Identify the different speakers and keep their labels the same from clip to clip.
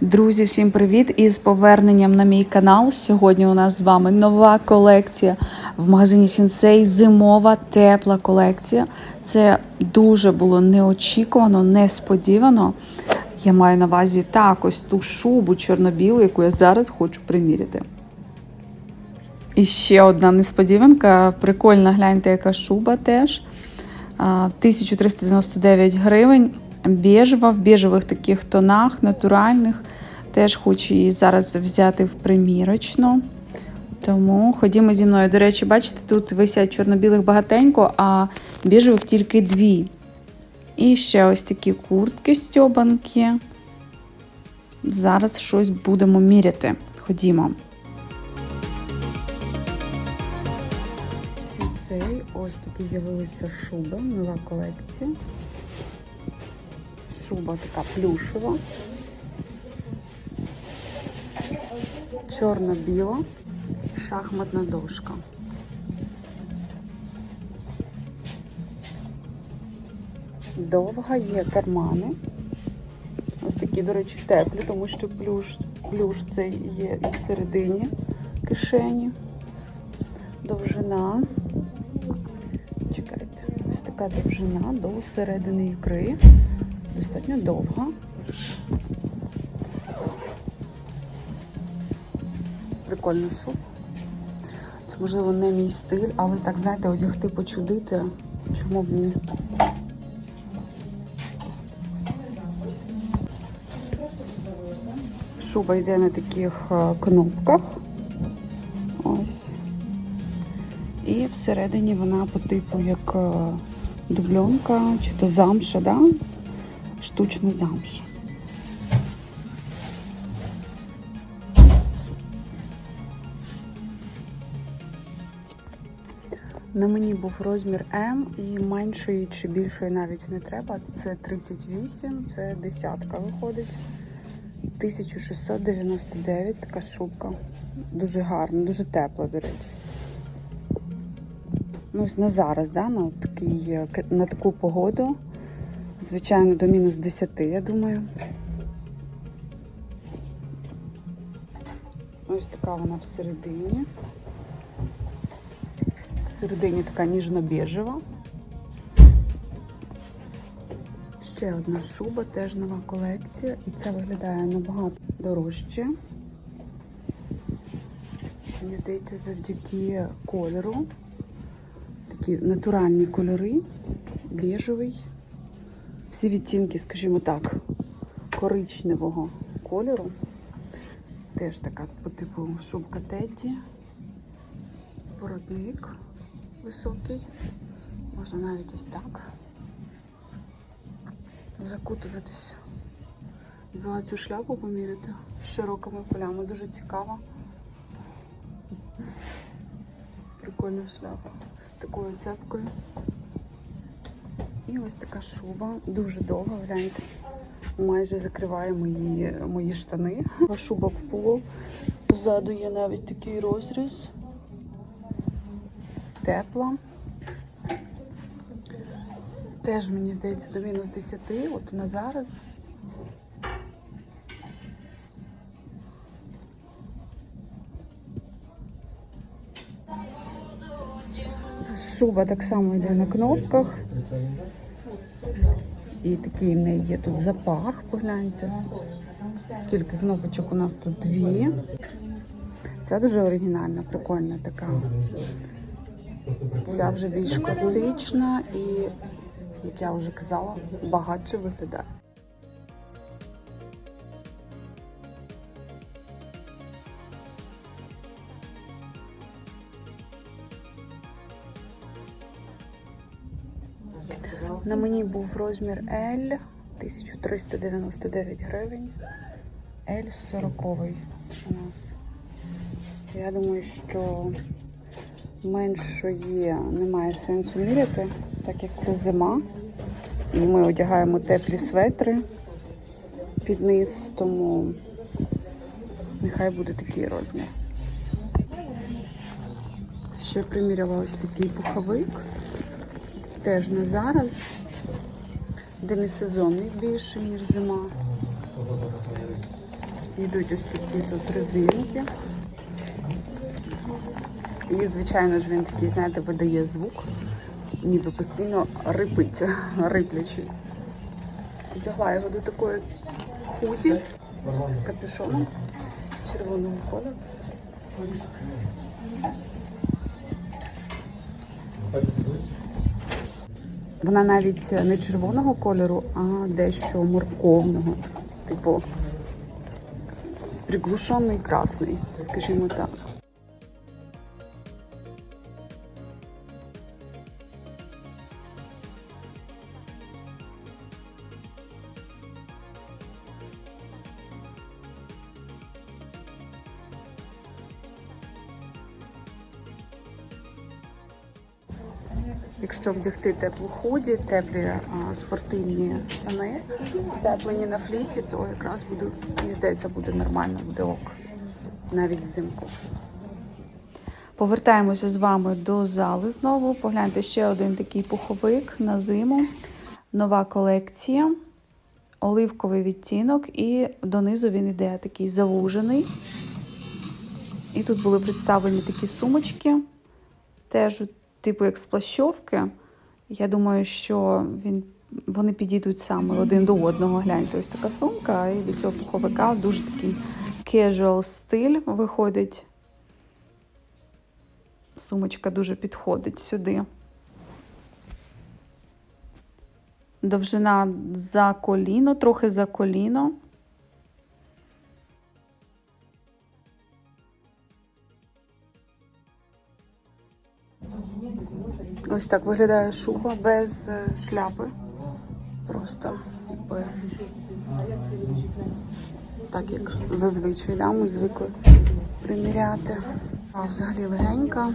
Speaker 1: Друзі, всім привіт! І з поверненням на мій канал. Сьогодні у нас з вами нова колекція в магазині Сінсей. Зимова тепла колекція. Це дуже було неочікувано, несподівано. Я маю на увазі так ось ту шубу чорно-білу, яку я зараз хочу приміряти. І ще одна несподіванка. Прикольна, гляньте, яка шуба теж. 1399 гривень. Біжева в біжевих таких тонах, натуральних. Теж хочу її зараз взяти в примірочну. Тому ходімо зі мною. До речі, бачите, тут висять чорно-білих багатенько, а біжевих тільки дві. І ще ось такі куртки стьобанки. Зараз щось будемо міряти. Ходімо. Сінсей, ось такі з'явилися шуби, нова колекція. Шуба така плюшева. Чорно-біла, шахматна дошка. Довга є кармани. Ось такі, до речі, теплі, тому що плюш, плюш цей є і всередині кишені. Довжина. Така довжина до середини ікри. Достатньо довга. Прикольний шуб. Це, можливо, не мій стиль, але так, знаєте, одягти, почудити. Чому б ні? Шуба йде на таких е, кнопках. Ось. І всередині вона по типу як дубльонка, чи то замша, да? штучна замша. На мені був розмір М і меншої чи більшої навіть не треба. Це 38, це десятка виходить. 1699 така шубка. Дуже гарна, дуже тепла, до речі. Ну, ось на зараз, да, на, такий, е, на таку погоду. Звичайно, до мінус 10, я думаю. Ось така вона всередині. Всередині така ніжно-біжева. Ще одна шуба, теж нова колекція, і це виглядає набагато дорожче. Мені здається, завдяки кольору. Такі натуральні кольори, біжевий. Всі відтінки, скажімо так, коричневого кольору. Теж така по типу шубка Тедді. Породник високий. Можна навіть ось так закутуватися. Взяла цю шляпу поміряти з широкими полями. Дуже цікаво. Прикольна шляпа з такою цепкою. І ось така шуба, дуже довга, гляньте. Майже закриває мої, мої штани. Шуба в пол. Позаду є навіть такий розріз. Тепла. Теж, мені здається, до мінус 10, от на зараз. Шуба так само йде на кнопках. І такий в неї є тут запах, погляньте. Скільки кнопочок у нас тут дві. Ця дуже оригінальна, прикольна така. Ця вже більш класична і, як я вже казала, багатше виглядає. На мені був розмір L 1399 гривень. L 40 у нас. Я думаю, що меншої немає сенсу міряти, так як це зима. І ми одягаємо теплі светри під низ, тому нехай буде такий розмір. Ще приміряла ось такий пуховик. Теж не зараз. Демісезонний більше, ніж зима. Йдуть ось такі тут резинки. І, звичайно ж, він такий, знаєте, видає звук, ніби постійно рипить, риплячий. Одягла його до такої худі з капюшоном червоного кольору. Вона навіть не червоного кольору, а дещо морковного. Типу приглушений красний, скажімо так. Якщо вдягти теплу худі, теплі а, спортивні штани, теплені на флісі, то якраз буде, мені здається, буде нормально, буде ок. Навіть взимку. Повертаємося з вами до зали знову. Погляньте ще один такий пуховик на зиму. Нова колекція, оливковий відтінок, і донизу він іде такий завужений. І тут були представлені такі сумочки, теж типу як з плащовки. Я думаю, що він, вони підійдуть саме один до одного. Гляньте, ось така сумка, і до цього пуховика дуже такий casual стиль виходить. Сумочка дуже підходить сюди. Довжина за коліно, трохи за коліно. Ось так виглядає шуба без е, шляпи. Просто якби так як зазвичай, да, ми звикли приміряти. А взагалі легенька.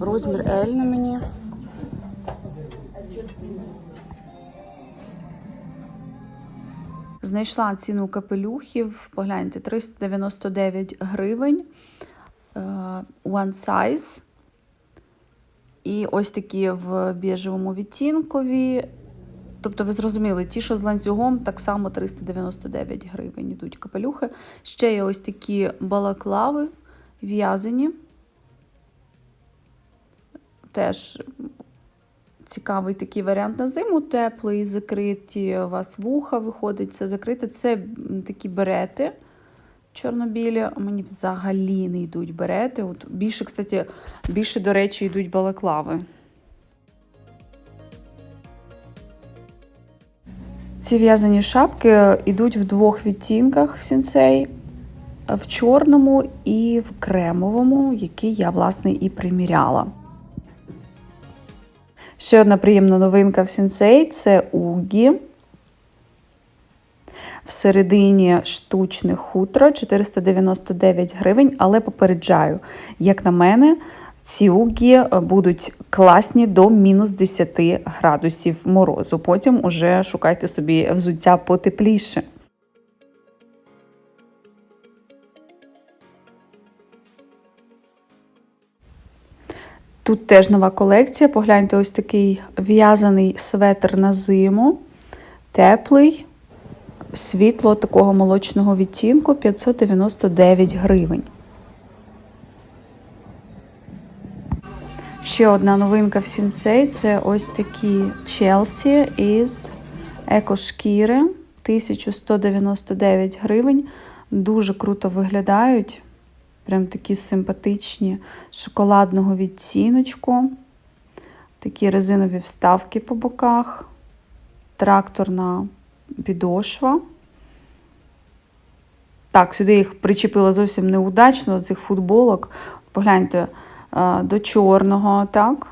Speaker 1: Розмір L на мені. Знайшла ціну капелюхів. Погляньте, 399 гривень. Е, One size. І ось такі в біжевому відтінкові. Тобто, ви зрозуміли, ті, що з ланцюгом, так само 399 гривень йдуть капелюхи. Ще є ось такі балаклави в'язані. Теж цікавий такий варіант на зиму, теплий, закриті. У вас вуха виходить, все закрите. Це такі берети чорнобілі. Мені взагалі не йдуть берети. От Більше, кстати, більше, до речі, йдуть балаклави. Ці в'язані шапки йдуть в двох відтінках в сінсей. В чорному і в кремовому, який я, власне, і приміряла. Ще одна приємна новинка в сінсей це угі. Всередині штучне хутро 499 гривень, але попереджаю, як на мене, ці угі будуть класні до мінус 10 градусів морозу. Потім уже шукайте собі взуття потепліше. Тут теж нова колекція. Погляньте, ось такий в'язаний светр на зиму, теплий, світло такого молочного відтінку 599 гривень. Ще одна новинка в Сінсей це ось такі Челсі із екошкіри 1199 гривень. Дуже круто виглядають. Прям такі симпатичні шоколадного відтіночку. Такі резинові вставки по боках, тракторна підошва. Так, сюди їх причепила зовсім неудачно, до цих футболок. Погляньте, до чорного, так,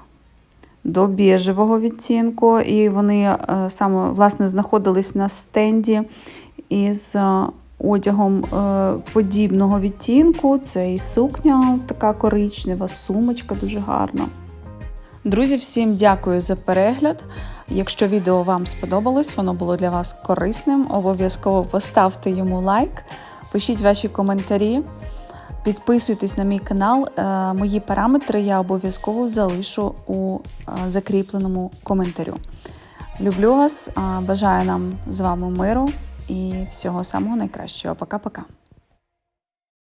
Speaker 1: до біжевого відтінку. І вони саме, власне, знаходились на стенді із одягом подібного відтінку. Це і сукня така коричнева, сумочка дуже гарна. Друзі, всім дякую за перегляд. Якщо відео вам сподобалось, воно було для вас корисним, обов'язково поставте йому лайк, пишіть ваші коментарі. Підписуйтесь на мій канал. Е, Мої параметри я обов'язково залишу у е, закріпленому коментарю. Люблю вас, бажаю нам з вами миру і всього самого найкращого. Пока-пока.